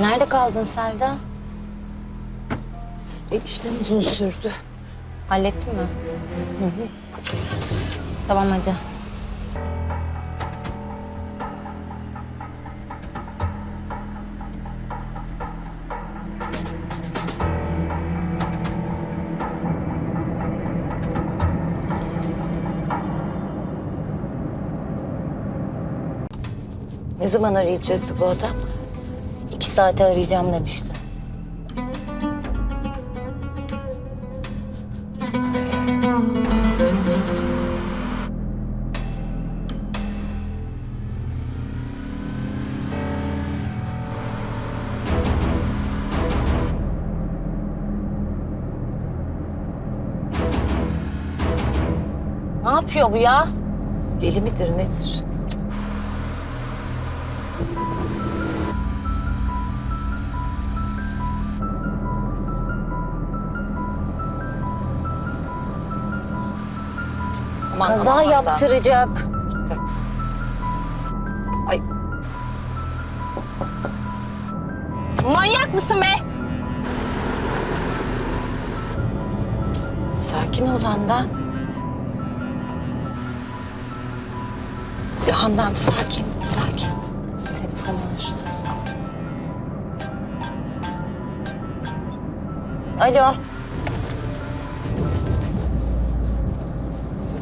Nerede kaldın Selda? E, işlem uzun sürdü. Hallettin mi? Hı hı. Tamam hadi. Ne zaman arayacaktı bu adam? İki saate arayacağım demişti. Ne yapıyor bu ya? Deli midir nedir? Aman, Kaza aman, yaptıracak. Dikkat. Ay Manyak mısın be? sakin ol Handan. Handan sakin, sakin. Telefon var. Alo.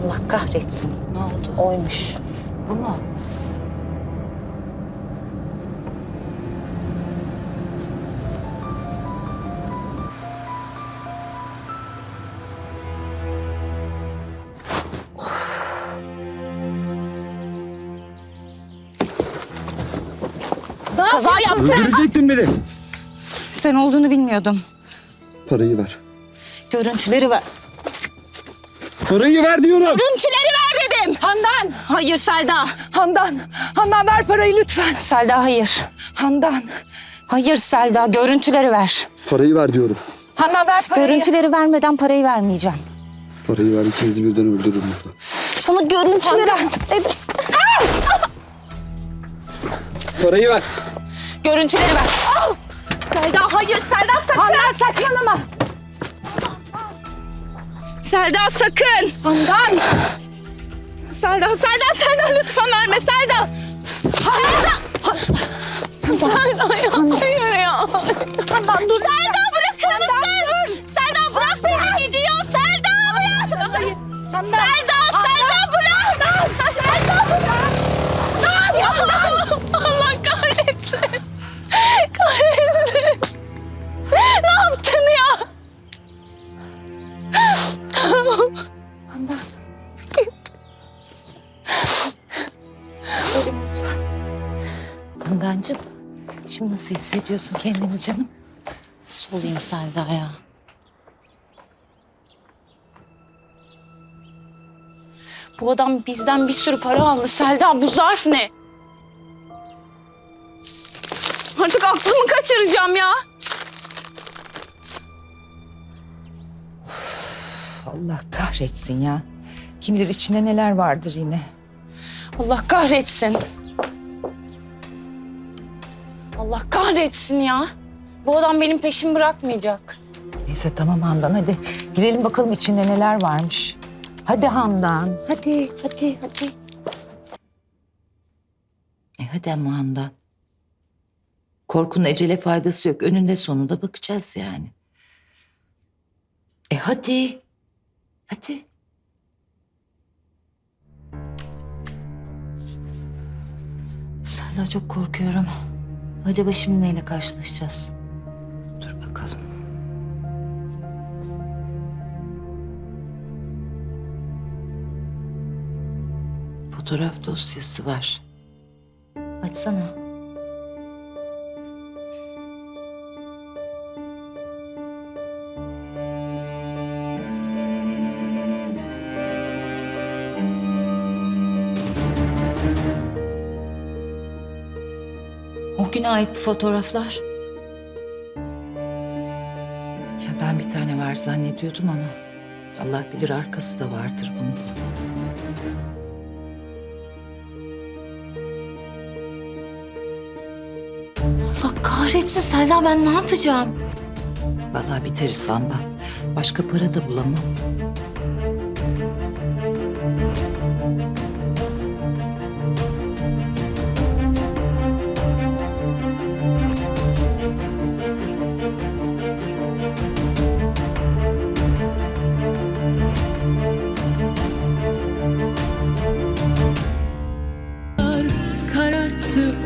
Allah kahretsin. Ne oldu? Oymuş. Bu mu? Kaza yaptı. Öldürecektin beni. Sen olduğunu bilmiyordum. Parayı ver. Görüntüleri ver. Parayı ver diyorum. Görüntüleri ver dedim. Handan! Hayır Selda. Handan! Handan ver parayı lütfen. Selda hayır. Handan! Hayır Selda görüntüleri ver. Parayı ver diyorum. Handan ver parayı. Görüntüleri vermeden parayı vermeyeceğim. Parayı ver ikinizi birden öldürürüm burada. Sana görüntüleri... Handan! Parayı ver. Görüntüleri ver. Selda Selda sakın. Handan! Selda, Selda, Selda lütfen verme Selda. Nasıl hissediyorsun kendini canım? Nasıl olayım Selda ya? Bu adam bizden bir sürü para aldı. Selda bu zarf ne? Artık aklımı kaçıracağım ya. Allah kahretsin ya. Kim bilir içinde neler vardır yine. Allah kahretsin. Allah kahretsin ya. Bu adam benim peşimi bırakmayacak. Neyse tamam Handan hadi girelim bakalım içinde neler varmış. Hadi Handan. Hadi hadi hadi. E hadi ama Handan. Korkunun ecele faydası yok. Önünde sonunda bakacağız yani. E hadi. Hadi. Selda çok korkuyorum. Acaba şimdi neyle karşılaşacağız? Dur bakalım. Fotoğraf dosyası var. Açsana. Güne ait bu fotoğraflar. Ya ben bir tane var zannediyordum ama Allah bilir arkası da vardır bunun. Allah kahretsin. Selda ben ne yapacağım? Vallahi biteriz Handan. Başka para da bulamam.